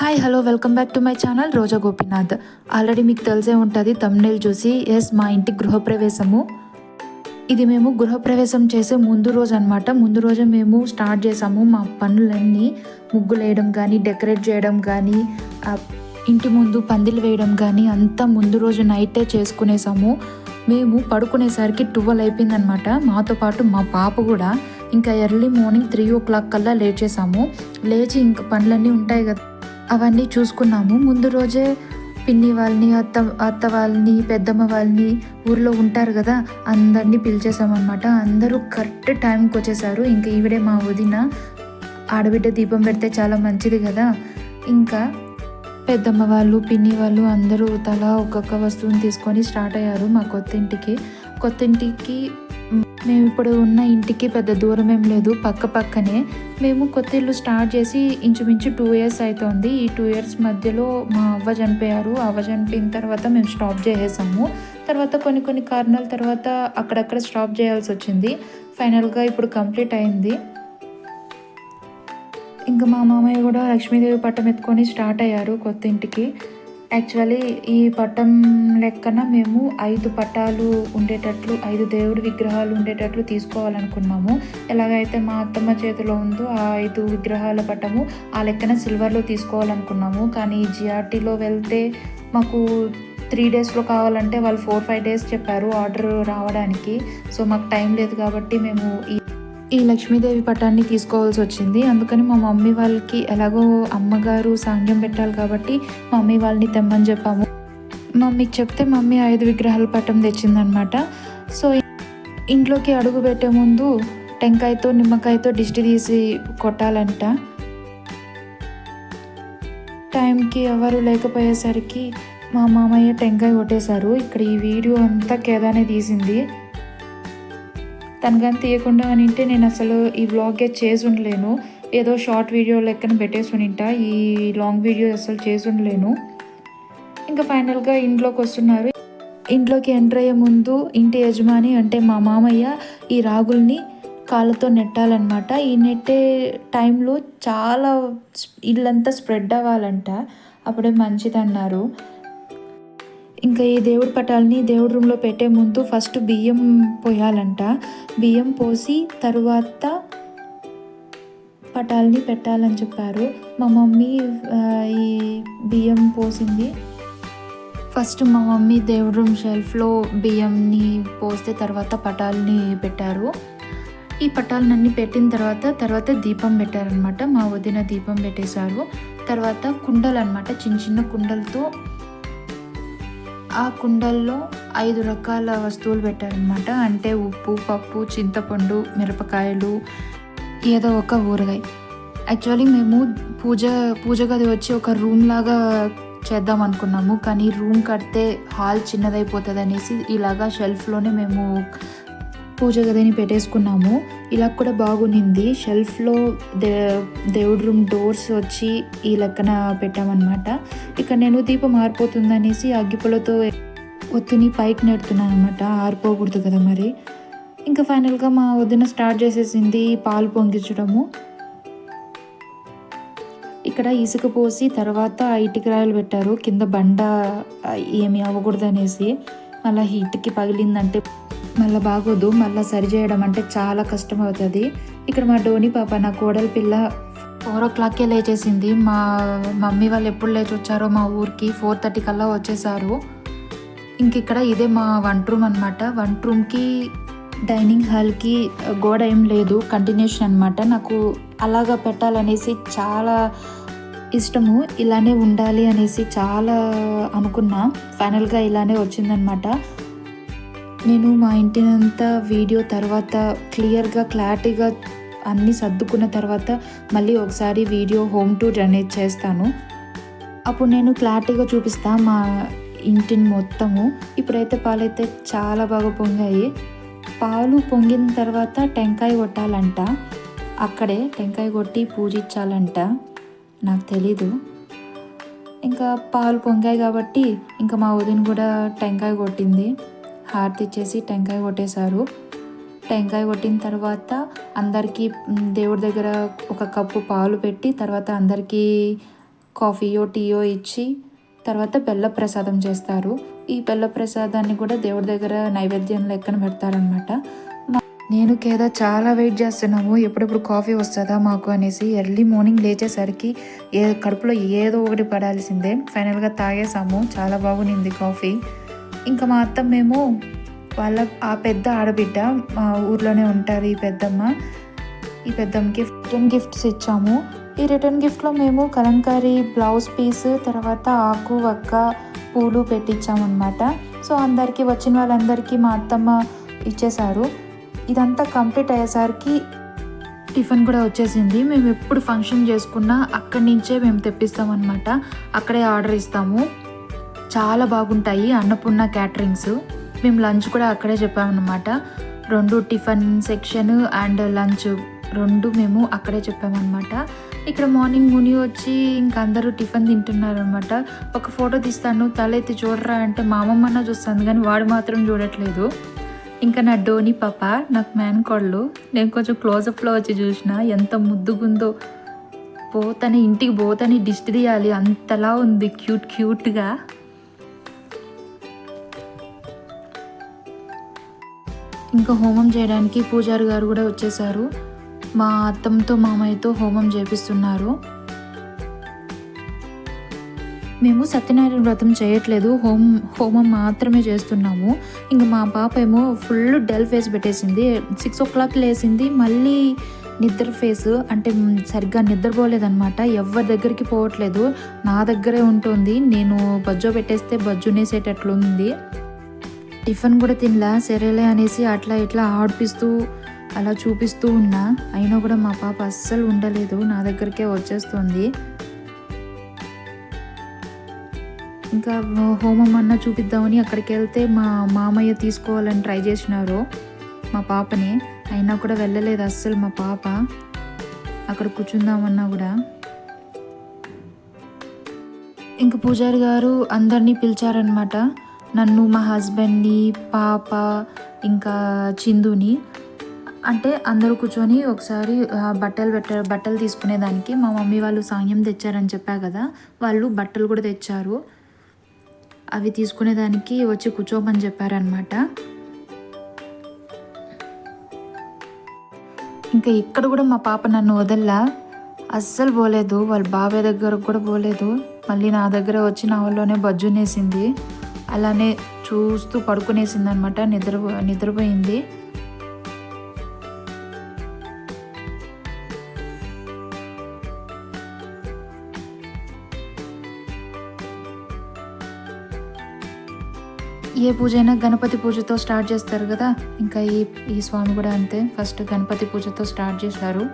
Hi hello welcome back to my channel Roja Gopinath already మీకు తెలిసే ఉంటుంది thumbnail చూసి ఎస్ మా ఇంటి గృహప్రవేశము. ఇది మేము గృహప్రవేశం చేసే ముందు రోజు అనమాట ముందు రోజే మేము స్టార్ట్ చేసాము మా పనులన్నీ. ముగ్గులు వేయడం కానీ డెకరేట్ చేయడం కానీ ఇంటి ముందు పందిలు వేయడం కానీ అంతా ముందు రోజు నైటే చేసుకునేసాము. మేము పడుకునేసరికి ట్వెల్వ్ అయిపోయిందనమాట మాతో పాటు మా పాప కూడా ఇంకా early morning three o'clock కల్లా లేచేసాము. లేచి ఇంకా పనులన్నీ ఉంటాయి కదా అవన్నీ చూసుకున్నాము. ముందు రోజే పిన్ని వాళ్ళని అత్త అత్త వాళ్ళని పెద్దమ్మ వాళ్ళని ఊర్లో ఉంటారు కదా అందరినీ పిలిచేసామన్నమాట అందరూ కరెక్ట్ టైంకి వచ్చేసారు. ఇంకా ఈవిడే మా వదిన ఆడబిడ్డ దీపం పెడితే చాలా మంచిది కదా. ఇంకా పెద్దమ్మ వాళ్ళు పిన్ని వాళ్ళు అందరూ తలా ఒక్కొక్క వస్తువుని తీసుకొని స్టార్ట్ అయ్యారు మా కొత్త ఇంటికి కొత్త ఇంటికి మేము ఇప్పుడు ఉన్న ఇంటికి పెద్ద దూరం ఏం లేదు పక్క పక్కనే. మేము కొత్త ఇల్లు స్టార్ట్ చేసి ఇంచుమించు టూ ఇయర్స్ అవుతోంది ఈ టూ ఇయర్స్ మధ్యలో మా అవ్వ చనిపోయారు. అవ్వ చనిపోయిన తర్వాత మేము స్టాప్ చేసేసాము. తర్వాత కొన్ని కొన్ని కారణాల తర్వాత అక్కడక్కడ స్టాప్ చేయాల్సి వచ్చింది. ఫైనల్గా ఇప్పుడు కంప్లీట్ అయింది. ఇంకా మా మామయ్య కూడా లక్ష్మీదేవి పట్టం ఎత్తుకొని స్టార్ట్ అయ్యారు కొత్త ఇంటికి. యాక్చువల్లీ ఈ పట్టం లెక్కన మేము ఐదు పట్టాలు ఉండేటట్లు ఐదు దేవుడి విగ్రహాలు ఉండేటట్లు తీసుకోవాలనుకున్నాము. ఎలాగైతే మా అత్తమ్మ చేతిలో ఉందో ఆ ఐదు విగ్రహాల పట్టము ఆ లెక్కన సిల్వర్లో తీసుకోవాలనుకున్నాము. కానీ జిఆర్టీలో వెళ్తే మాకు త్రీ డేస్లో కావాలంటే వాళ్ళు ఫోర్ ఫైవ్ డేస్ చెప్పారు ఆర్డర్ రావడానికి. సో మాకు టైం లేదు కాబట్టి మేము ఈ ఈ లక్ష్మీదేవి పటాన్ని తీసుకోవాల్సి వచ్చింది. అందుకని మా మమ్మీ వాళ్ళకి ఎలాగో అమ్మగారు సాంగ్యం పెట్టాలి కాబట్టి మమ్మీ వాళ్ళని తెమ్మని చెప్పాము. మమ్మీకి చెప్తే మమ్మీ ఐదు విగ్రహాల పటం తెచ్చిందనమాట. సో ఇంట్లోకి అడుగు పెట్టే ముందు టెంకాయతో నిమ్మకాయతో దిష్టి తీసి కొట్టాలంట. టైంకి ఎవరు లేకపోయేసరికి మా మామయ్య టెంకాయ కొట్టేశారు. ఇక్కడ ఈ వీడియో అంతా కేదానే తీసింది. తనగాని తీయకుండా అని అంటే నేను అసలు ఈ వ్లాగే చేసి ఉండలేను. ఏదో షార్ట్ వీడియో లెక్కన పెట్టేసి ఉనింటా. ఈ లాంగ్ వీడియో అసలు చేసి ఉండలేను. ఇంకా ఫైనల్గా ఇంట్లోకి వస్తున్నారు. ఇంట్లోకి ఎంటర్ అయ్యే ముందు ఇంటి యజమాని అంటే మా మామయ్య ఈ రాగుల్ని కాళ్ళతో నెట్టాలన్నమాట. ఈ నెట్టే టైంలో చాలా ఇళ్ళంతా ఇల్లంతా స్ప్రెడ్ అవ్వాలంట. అప్పుడే మంచిదన్నారు. ఇంకా ఈ దేవుడి పటాలని దేవుడి రూమ్లో పెట్టే ముందు ఫస్ట్ బియ్యం పోయాలంట. బియ్యం పోసి తరువాత పటాలని పెట్టాలని చెప్పారు. మా మమ్మీ ఈ బియ్యం పోసింది. ఫస్ట్ మా మమ్మీ దేవుడి రూమ్ షెల్ఫ్లో బియ్యంని పోస్తే తర్వాత పటాలని పెట్టారు. ఈ పటాలన్నీ పెట్టిన తర్వాత తర్వాత దీపం పెట్టారనమాట మా వదిన దీపం పెట్టేశారు. తర్వాత కుండలు అనమాట చిన్న చిన్న కుండలతో ఆ కుండల్లో ఐదు రకాల వస్తువులు పెట్టారనమాట అంటే ఉప్పు పప్పు చింతపండు మిరపకాయలు ఏదో ఒక ఊరగాయ. యాక్చువల్లీ మేము పూజ పూజ గది వచ్చి ఒక రూమ్ లాగా చేద్దాం అనుకున్నాము. కానీ రూమ్ కడితే హాల్ చిన్నదైపోతుంది అనేసి ఇలాగా షెల్ఫ్లోనే మేము పూజ గదిని పెట్టేసుకున్నాము. ఇలా కూడా బాగునింది. షెల్ఫ్లో దే దేవుడి రూమ్ డోర్స్ వచ్చి ఈ లెక్కన పెట్టామన్నమాట. ఇక్కడ నేను దీపం ఆరిపోతుందనేసి అగ్గిపుల్లతో ఒత్తిని పైకి నెడుతున్నాను అనమాట ఆరిపోకూడదు కదా మరి. ఇంకా ఫైనల్గా మా వదిన స్టార్ట్ చేసేసింది పాలు పొంగించడము. ఇక్కడ ఇసుక పోసి తర్వాత ఇటుక రాయలు పెట్టారు. కింద బండ ఏమి అవ్వకూడదు అనేసి మళ్ళీ హీట్కి పగిలిందంటే మళ్ళీ బాగోదు మళ్ళీ సరి చేయడం అంటే చాలా కష్టం అవుతుంది ఇక్కడ మా డోని పాప నా కోడలి పిల్ల ఫోర్ ఓ క్లాక్కే లేచేసింది. మా మమ్మీ వాళ్ళు ఎప్పుడు లేచి వచ్చారో మా ఊరికి ఫోర్ థర్టీ కల్లా వచ్చేసారు. ఇంక ఇక్కడ ఇదే మా వంట రూమ్ అనమాట వంట రూమ్కి డైనింగ్ హాల్కి గోడ ఏం లేదు కంటిన్యూషన్ అనమాట నాకు అలాగా పెట్టాలనేసి చాలా ఇష్టము. ఇలానే ఉండాలి అనేసి చాలా అనుకున్నా. ఫైనల్గా ఇలానే వచ్చిందనమాట నేను మా ఇంటినంతా వీడియో తర్వాత క్లియర్గా క్లారిటీగా అన్నీ సర్దుకున్న తర్వాత మళ్ళీ ఒకసారి వీడియో హోమ్ టూర్ అనేది చేస్తాను. అప్పుడు నేను క్లారిటీగా చూపిస్తా మా ఇంటిని మొత్తము. ఇప్పుడైతే పాలైతే చాలా బాగా పొంగాయి. పాలు పొంగిన తర్వాత టెంకాయ కొట్టాలంట. అక్కడే టెంకాయ కొట్టి పూజించాలంట. నాకు తెలీదు. ఇంకా పాలు పొంగాయి కాబట్టి ఇంకా మా వదిన కూడా టెంకాయ కొట్టింది. హారతి ఇచ్చేసి టెంకాయ కొట్టేశారు. టెంకాయ కొట్టిన తర్వాత అందరికీ దేవుడి దగ్గర ఒక కప్పు పాలు పెట్టి తర్వాత అందరికీ కాఫీయో టీయో ఇచ్చి తర్వాత బెల్ల ప్రసాదం చేస్తారు. ఈ బెల్ల ప్రసాదాన్ని కూడా దేవుడి దగ్గర నైవేద్యం లెక్కన పెడతారనమాట నేను కేదా చాలా వెయిట్ చేస్తున్నాము ఎప్పుడెప్పుడు కాఫీ వస్తుందా మాకు అనేసి ఎర్లీ మార్నింగ్ లేచేసరికి ఏ కడుపులో ఏదో ఒకటి పడాల్సిందే. ఫైనల్గా తాగేసాము చాలా బాగునింది కాఫీ. ఇంకా మా అత్త మేము వాళ్ళ ఆ పెద్ద ఆడబిడ్డ మా ఊర్లోనే ఉంటారు ఈ పెద్దమ్మ. ఈ పెద్దమ్మకి రిటర్న్ గిఫ్ట్స్ ఇచ్చాము. ఈ రిటర్న్ గిఫ్ట్లో మేము కలంకారీ బ్లౌజ్ పీస్ తర్వాత ఆకు వక్క పూలు పెట్టించామన్నమాట సో అందరికీ వచ్చిన వాళ్ళందరికీ మా అత్తమ్మ ఇచ్చేశారు. ఇదంతా కంప్లీట్ అయ్యేసరికి టిఫిన్ కూడా వచ్చేసింది. మేము ఎప్పుడు ఫంక్షన్ చేసుకున్నా అక్కడి నుంచే మేము తెప్పిస్తామన్నమాట. అక్కడే ఆర్డర్ ఇస్తాము. చాలా బాగుంటాయి అన్నపూర్ణ క్యాటరింగ్స్. మేము లంచ్ కూడా అక్కడే చెప్పామన్నమాట. రెండు టిఫిన్ సెక్షన్ అండ్ లంచ్ రెండు మేము అక్కడే చెప్పామన్నమాట. ఇక్కడ మార్నింగ్ ముని వచ్చి ఇంకా అందరూ టిఫిన్ తింటున్నారనమాట ఒక ఫోటో తీస్తాను తల ఎత్తి చూడరా అంటే మా అమ్మమ్మన్న చూస్తాను కానీ వాడు మాత్రం చూడట్లేదు. ఇంకా నా డోని పాప నాకు మ్యాన్ కోళ్ళు. నేను కొంచెం క్లోజప్లో వచ్చి చూసిన ఎంత ముద్దుగుందో. పోతని ఇంటికి పోతని దిష్టి తీయాలి అంతలా ఉంది క్యూట్ క్యూట్గా. ఇంకా హోమం చేయడానికి పూజారి గారు కూడా వచ్చేసారు. మా అత్తంతో మామయ్యతో హోమం చేపిస్తున్నారు. మేము సత్యనారాయణ వ్రతం చేయట్లేదు. హోమ్ హోమం మాత్రమే చేస్తున్నాము. ఇంకా మా పాప ఏమో ఫుల్ డెల్ ఫేస్ పెట్టేసింది. సిక్స్ ఓ క్లాక్ లేసింది. మళ్ళీ నిద్ర ఫేస్ అంటే సరిగ్గా నిద్రపోలేదన్నమాట. ఎవరి దగ్గరికి పోవట్లేదు. నా దగ్గరే ఉంటుంది. నేను బజ్జో పెట్టేస్తే బజ్జునేసేటట్లుంది. టిఫిన్ కూడా తినలా సరేలే అనేసి అట్లా ఇట్లా ఆడిపిస్తూ అలా చూపిస్తూ ఉన్నా. అయినా కూడా మా పాప అస్సలు ఉండలేదు. నా దగ్గరికే వచ్చేస్తుంది. ఇంకా హోమం అన్న చూపిద్దామని అక్కడికి వెళ్తే మా మామయ్య తీసుకోవాలని ట్రై చేసినారు మా పాపని. అయినా కూడా వెళ్ళలేదు అస్సలు మా పాప. అక్కడ కూర్చుందామన్నా కూడా. ఇంక పూజారి గారు అందరినీ పిలిచారనమాట నన్ను మా హస్బెండ్ని పాప ఇంకా చిందుని. అంటే అందరూ కూర్చొని ఒకసారి బట్టలు పెట్ట బట్టలు తీసుకునేదానికి మా మమ్మీ వాళ్ళు సాంగ్యం తెచ్చారని చెప్పా కదా వాళ్ళు బట్టలు కూడా తెచ్చారు. అవి తీసుకునేదానికి వచ్చి కూర్చోమని చెప్పారనమాట ఇంకా ఇక్కడ కూడా మా పాప నన్ను వదల్లా. అస్సలు పోలేదు వాళ్ళ బాబాయ్ దగ్గరకు కూడా పోలేదు. మళ్ళీ నా దగ్గర వచ్చి నా వాళ్ళలోనే బజ్జునేసింది. అలానే చూస్తూ పడుకునేసింది అనమాట నిద్ర నిద్రపోయింది. ఏ పూజ అయినా గణపతి పూజతో స్టార్ట్ చేస్తారు కదా ఇంకా ఈ ఈ స్వామి కూడా అంతే. ఫస్ట్ గణపతి పూజతో స్టార్ట్ చేశారు.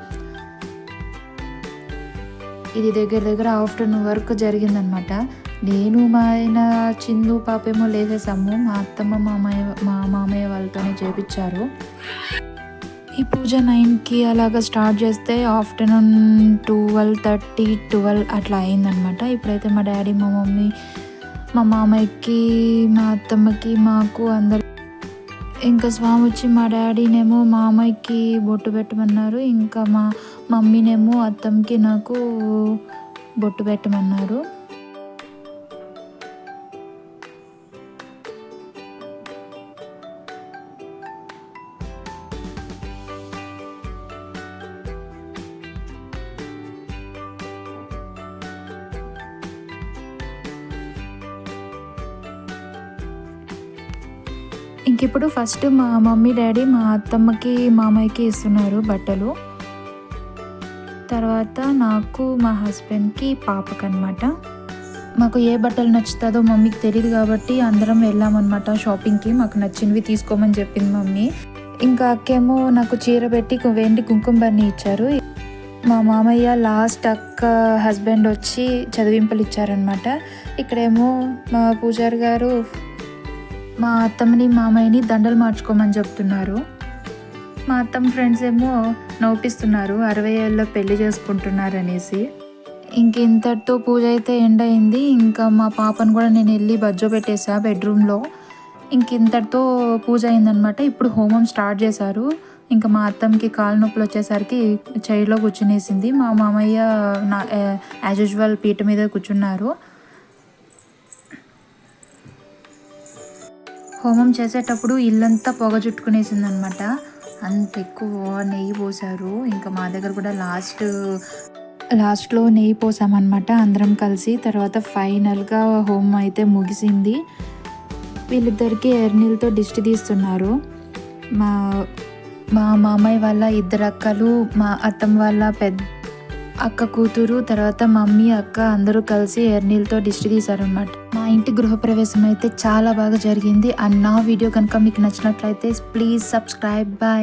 ఇది దగ్గర దగ్గర ఆఫ్టర్నూన్ వరకు జరిగిందనమాట. నేను మా ఆయన చిందు పాపేమో లేసేసాము మా అత్తమ్మ మామయ్య మా మామయ్య వాళ్ళతోనే చేపించారు. ఈ పూజ నైన్కి అలాగా స్టార్ట్ చేస్తే ఆఫ్టర్నూన్ ట్వెల్వ్ థర్టీ ట్వెల్వ్ అట్లా అయిందనమాట. ఇప్పుడైతే మా డాడీ మా మమ్మీ మా మామయ్యకి మా అత్తమ్మకి మాకు అందరు ఇంకా స్వామి వచ్చి మా డాడీనేమో మా అమ్మాయికి బొట్టు పెట్టమన్నారు. ఇంకా మా మమ్మీనేమో అత్తమ్మకి నాకు బొట్టు పెట్టమన్నారు. ఇంక ఇప్పుడు ఫస్ట్ మా మమ్మీ డాడీ మా అత్తమ్మకి మామయ్యకి ఇస్తున్నారు బట్టలు. తర్వాత నాకు మా హస్బెండ్కి పాపకనమాట మాకు ఏ బట్టలు నచ్చుతుందో మమ్మీకి తెలియదు కాబట్టి అందరం వెళ్ళామన్నమాట షాపింగ్కి. మాకు నచ్చినవి తీసుకోమని చెప్పింది మమ్మీ. ఇంకా అక్కేమో నాకు చీర పెట్టి వెండి కుంకుమ బన్ని ఇచ్చారు. మా మామయ్య లాస్ట్ అక్క హస్బెండ్ వచ్చి చదివింపులు ఇచ్చారనమాట ఇక్కడేమో మా పూజారి గారు మా అత్తమ్మని మామయ్యని దండలు మార్చుకోమని చెప్తున్నారు. మా అత్తమ్మ ఫ్రెండ్స్ ఏమో నవ్విస్తున్నారు అరవై ఏళ్ళలో పెళ్ళి చేసుకుంటున్నారు అనేసి ఇంక ఇంతటితో పూజ అయితే ఎండ్ అయింది ఇంకా మా పాపను కూడా నేను వెళ్ళి బజ్జో పెట్టేసా బెడ్రూమ్లో ఇంక ఇంతటితో పూజ అయిందనమాట ఇప్పుడు హోమం స్టార్ట్ చేశారు. ఇంకా మా అత్తమ్మకి కాలు నొప్పులు వచ్చేసరికి చైర్లో కూర్చునేసింది. మా మామయ్య నా eh, యాజ్ యూజువల్ పీట మీద కూర్చున్నారు. హోమం చేసేటప్పుడు ఇల్లంతా పొగ చుట్టుకునేసింది అనమాట అంత ఎక్కువ నెయ్యి పోసారు ఇంకా మా దగ్గర కూడా లాస్ట్ లాస్ట్లో నెయ్యి పోసామన్నమాట అందరం కలిసి. తర్వాత ఫైనల్గా హోమం అయితే ముగిసింది. వీళ్ళిద్దరికి ఎర్నీళ్ళతో దిష్టి తీస్తున్నారు. మా మా మామయ్య వాళ్ళ ఇద్దరు అక్కలు మా అత్తమ్మ వాళ్ళ పెద్ద అక్క కూతురు తర్వాత మమ్మీ అక్క అందరూ కలిసి ఎర్నీళ్ళతో దిష్టి తీశారనమాట. అన్నమాట ఇంటి గృహప్రవేశం అయితే చాలా బాగా జరిగింది. అండ్ నా వీడియో కనుక మీకు నచ్చినట్లయితే ప్లీజ్ సబ్స్క్రైబ్ బాయ్